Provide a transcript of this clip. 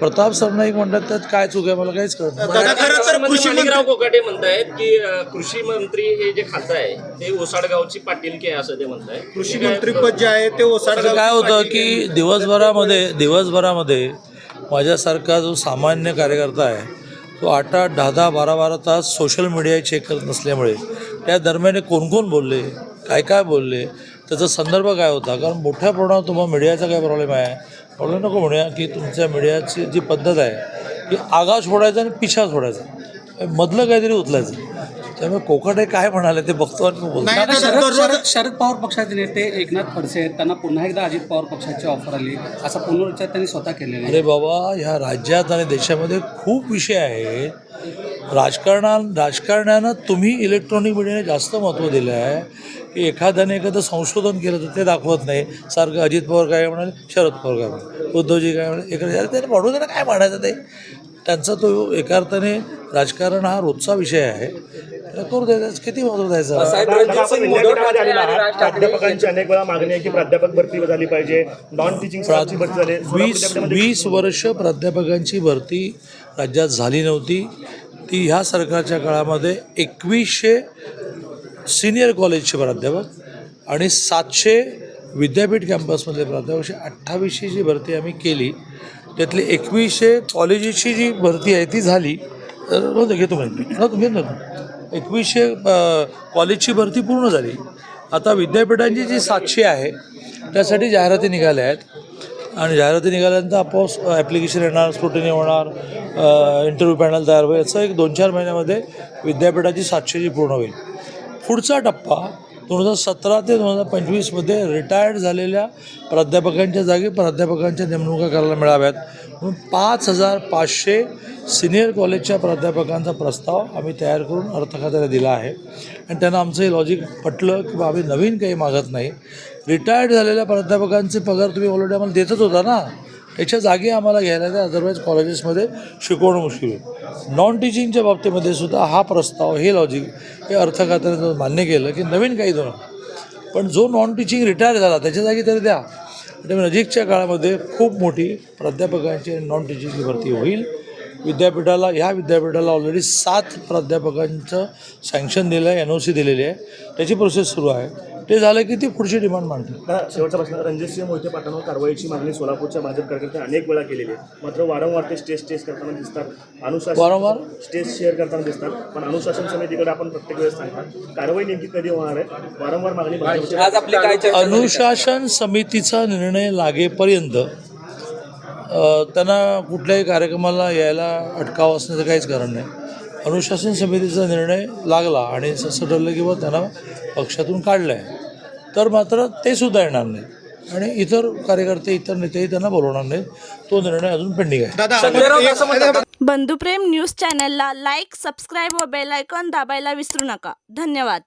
प्रताप सरनाईक म्हणतात त्यात काय चूक आहे मला काहीच कळत नाही. दादा खरं तर कृषी माणिकराव कोकाटे म्हणतायत की अ, कृषी मंत्री हे जे खातं आहे ते ओसाडगावची पाटीलकी आहे असं ते म्हणताय कृषी मंत्रीपद जे आहे ते ओसाडगाव काय होतं की दिवसभरामध्ये दिवसभरामध्ये माझ्यासारखा जो सामान्य कार्यकर्ता आहे तो आठ आठ दहा दहा बारा बारा तास सोशल मीडिया चेक करत नसल्यामुळे त्या दरम्यान कोण कोण बोलले काय काय बोलले त्याचा संदर्भ काय होता? कारण मोठ्या प्रमाणात तुम्हाला मीडियाचा काय प्रॉब्लेम आहे? प्रॉब्लेम नको म्हणूया की तुमच्या मीडियाची जी पद्धत आहे की आगाव सोडायचा आणि पिछा सोडायचा. मधलं काहीतरी उचलायचं. त्यामुळे कोकाटे काय म्हणाले ते बघतो आणि बोलतो. शरद शरद शरद पवार पक्षाचे नेते एकनाथ खडसे आहेत. त्यांना पुन्हा एकदा अजित पवार पक्षाची ऑफर आली. असा पुनरुच्चार त्यांनी स्वतः केलेला आहे. अरे बाबा ह्या राज्यात आणि देशामध्ये खूप विषय आहेत. राजकारणा राजकारण्यानं तुम्ही इलेक्ट्रॉनिक मीडियाने जास्त महत्त्व दिलं आहे की एखाद्याने एखादं संशोधन केलं तर ते दाखवत नाही. सारखं अजित पवार काय म्हणाले? शरद पवार काय म्हणाले? उद्धवजी काय म्हणाले? अरे त्याने म्हणू त्यांना काय म्हणायचं ते? त्यांचा तो एका अर्थाने राजकारण हा रोजचा विषय आहे. करू द्यायचा? किती महत्त्व द्यायचं? प्राध्यापकांची अनेक वेळा मागणी आहे की प्राध्यापक भरती झाली पाहिजे. नॉन टीचिंग भरती झाली. वीस वीस वर्ष प्राध्यापकांची भरती राज्यात झाली नव्हती. ती ह्या सरकारच्या काळामध्ये एकवीसशे सिनियर कॉलेजचे प्राध्यापक आणि सातशे विद्यापीठ कॅम्पसमधले प्राध्यापक अठ्ठावीसशे जी भरती आम्ही केली त्यातली एकवीसशे कॉलेजेसची जी भरती आहे ती झाली तर घेतो मी राहतो एकवीसशे कॉलेजची भरती पूर्ण झाली. आता विद्यापीठांची जी सातशे आहे त्यासाठी जाहिराती निघाल्या आहेत. आणि जाहिराती निघाल्यानंतर आपोआप ॲप्लिकेशन येणार स्क्रुटिनी होणार इंटरव्ह्यू पॅनल तयार होईल. असं एक दोन चार महिन्यामध्ये विद्यापीठाची सातशेची पूर्ण होईल. पुढचा टप्पा दोन हजार सतरा ते दोन हजार पंचवीसमध्ये रिटायर्ड झालेल्या प्राध्यापकांच्या जागी प्राध्यापकांच्या नेमणुका करायला मिळाव्यात. म्हणून पाच हजार पाचशे सिनियर कॉलेजच्या प्राध्यापकांचा प्रस्ताव आम्ही तयार करून अर्थ खात्याला दिला आहे. आणि त्यांना आमचं हे लॉजिक पटलं की बा आम्ही नवीन काही मागत नाही. रिटायर्ड झालेल्या प्राध्यापकांचे पगार तुम्ही ऑलरेडी आम्हाला देतच होता ना. त्याच्या जागी आम्हाला घ्यायला द्या अदरवाईज कॉलेजेसमध्ये शिकवणं मुश्किल आहे नॉन टीचिंगच्या बाबतीमध्ये सुद्धा हा प्रस्ताव हे लॉजिक हे अर्थ जर मान्य केलं की नवीन काही दोन पण जो नॉन टीचिंग रिटायर झाला त्याच्या जागी तरी द्या. त्यामुळे नजीकच्या काळामध्ये खूप मोठी प्राध्यापकांची नॉन टीचिंगची भरती होईल. विद्यापीठाला ह्या विद्यापीठाला ऑलरेडी सात प्राध्यापकांचं सँक्शन दिलं आहे एन ओ सी दिलेली आहे. त्याची प्रोसेस सुरू आहे. ते झालं की ती पुढची डिमांड मांडतील. दादा, शेवटचा प्रश्न रणजितसिंह मोहिते पाटलांवर कारवाईची मागणी सोलापूरच्या भाजप कार्यकर्त्यांनी अनेक वेळा केलेली आहे. मात्र वारंवार ते स्टेज स्टेज करताना दिसतात. अनुशासन वारंवार? स्टेज शेअर करताना दिसतात. पण अनुशासन समितीकडे आपण प्रत्येक वेळेस सांगतात. कारवाई नेमकी कधी होणार आहे? वारंवार मागणी आज आपली काय? अनुशासन समितीचा निर्णय लागेपर्यंत त्यांना कुठल्याही कार्यक्रमाला यायला अटकाव असण्याचं काहीच कारण नाही. अनुशासन समितीचा निर्णय लागला आणि असं ठरलं की बा त्यांना पक्षातून काढलं आहे तर मात्र ते सुद्धा येणार नाही आणि इतर कार्यकर्ते इतर नेतेही त्यांना बोलवणार नाहीत. तो निर्णय अजून पेंडिंग आहे? बंधुप्रेम न्यूज चॅनलला लाईक सबस्क्राईब व बेल आयकॉन दाबायला विसरू नका. धन्यवाद.